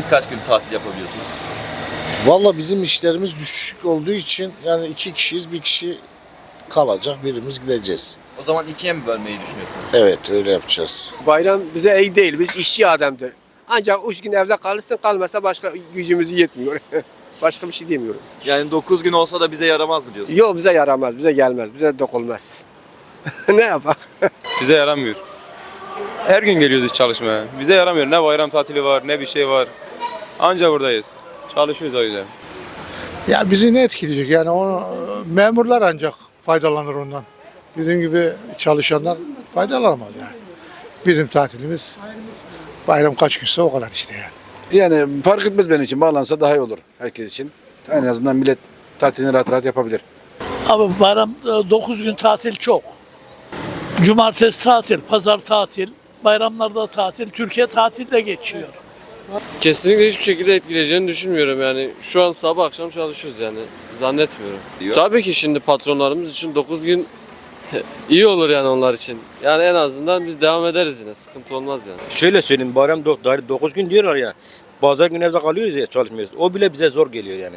Siz kaç gün tatil yapabiliyorsunuz? Valla bizim işlerimiz düşük olduğu için yani iki kişiyiz bir kişi kalacak birimiz gideceğiz. O zaman ikiye mi bölmeyi düşünüyorsunuz? Evet öyle yapacağız. Bayram bize iyi değil. Biz işçi adamdır. Ancak üç gün evde kalırsın kalmasa başka gücümüz yetmiyor. başka bir şey demiyorum. Yani 9 gün olsa da bize yaramaz mı diyorsunuz? Yok bize yaramaz, bize gelmez, bize dokunmaz. ne yapak? Bize yaramıyor. Her gün geliyoruz iş çalışmaya. Bize yaramıyor. Ne bayram tatili var, ne bir şey var. Anca buradayız. Çalışıyoruz o yüzden. Ya bizi ne etkileyecek? Yani o memurlar ancak faydalanır ondan. Bizim gibi çalışanlar faydalanamaz yani. Bizim tatilimiz bayram kaç günse o kadar işte yani. Yani fark etmez benim için. Bağlansa daha iyi olur herkes için. En azından millet tatilini rahat rahat yapabilir. Abi bayram 9 gün tatil çok. Cumartesi tatil, pazar tatil, bayramlarda tatil, Türkiye tatilde geçiyor. Kesinlikle hiçbir şekilde etkileyeceğini düşünmüyorum yani. Şu an sabah akşam çalışıyoruz yani. Zannetmiyorum. Diyor. Tabii ki şimdi patronlarımız için 9 gün iyi olur yani onlar için. Yani en azından biz devam ederiz yine. Sıkıntı olmaz yani. Şöyle söyleyeyim bayram 9 gün diyorlar ya. Pazar günü evde kalıyoruz ya çalışmıyoruz. O bile bize zor geliyor yani.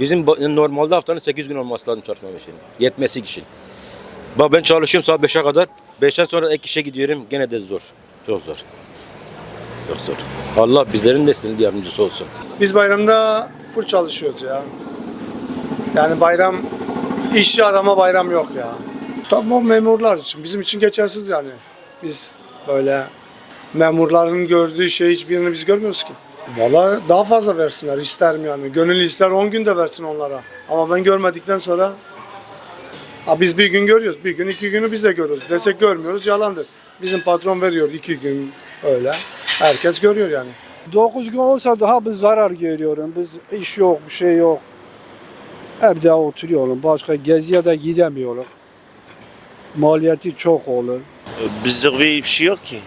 Bizim normalde haftanın 8 gün olması lazım çalışmam için. Yetmesi için. Bak ben çalışıyorum saat 5'e kadar. 5'ten sonra ek işe gidiyorum. Gene de zor. Çok zor. Çok zor. Allah bizlerin de yardımcısı olsun. Biz bayramda full çalışıyoruz ya. Yani bayram, işçi adama bayram yok ya. Tamam memurlar için, bizim için geçersiz yani. Biz böyle memurların gördüğü şey hiçbirini biz görmüyoruz ki. Valla daha fazla versinler isterim yani. Gönül ister 10 gün de versin onlara. Ama ben görmedikten sonra ha biz bir gün görüyoruz. Bir gün iki günü biz de görüyoruz. Desek görmüyoruz yalandır. Bizim patron veriyor iki gün öyle. Herkes görüyor yani. 9 gün olsa daha bir zarar görüyorum. Biz iş yok, bir şey yok. Evde oturuyorum. Başka geziye de gidemiyorum. Maliyeti çok olur. Bizde bir şey yok ki.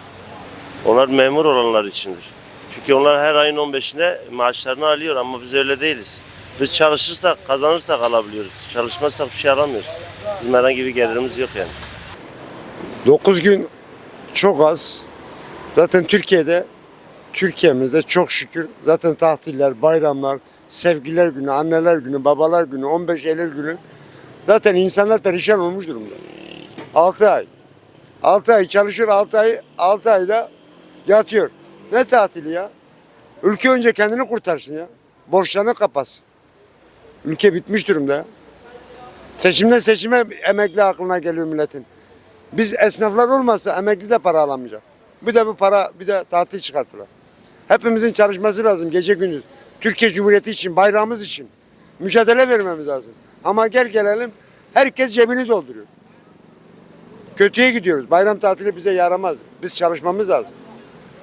Onlar memur olanlar içindir. Çünkü onlar her ayın 15'inde maaşlarını alıyor ama biz öyle değiliz. Biz çalışırsak, kazanırsak alabiliyoruz. Çalışmazsak bir şey alamıyoruz. Bizim herhangi bir gelirimiz yok yani. 9 gün çok az. Zaten Türkiye'de Türkiye'mizde çok şükür zaten tatiller, bayramlar, sevgiler günü, anneler günü, babalar günü, 15 Eylül günü zaten insanlar perişan olmuş durumda. 6 ay. 6 ay çalışıyor, 6 ay 6 ayda yatıyor. Ne tatili ya? Ülke önce kendini kurtarsın ya. Borçlarını kapatsın. Ülke bitmiş durumda. Seçimden seçime emekli aklına geliyor milletin. Biz esnaflar olmazsa emekli de para alamayacak. Bir de bu para bir de tatil çıkarttılar. Hepimizin çalışması lazım gece gündüz. Türkiye Cumhuriyeti için, bayrağımız için mücadele vermemiz lazım. Ama gel gelelim herkes cebini dolduruyor. Kötüye gidiyoruz. Bayram tatili bize yaramaz. Biz çalışmamız lazım.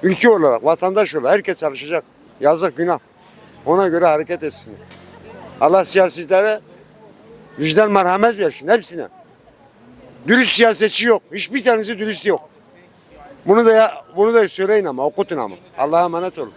Ülke olarak, vatandaş olarak herkes çalışacak. Yazık günah. Ona göre hareket etsin. Allah siyasetlere vicdan merhamet versin hepsine. Dürüst siyasetçi yok. Hiçbir tanesi dürüst yok. Bunu da ya, bunu da söyleyin ama okutun ama. Allah'a emanet olun.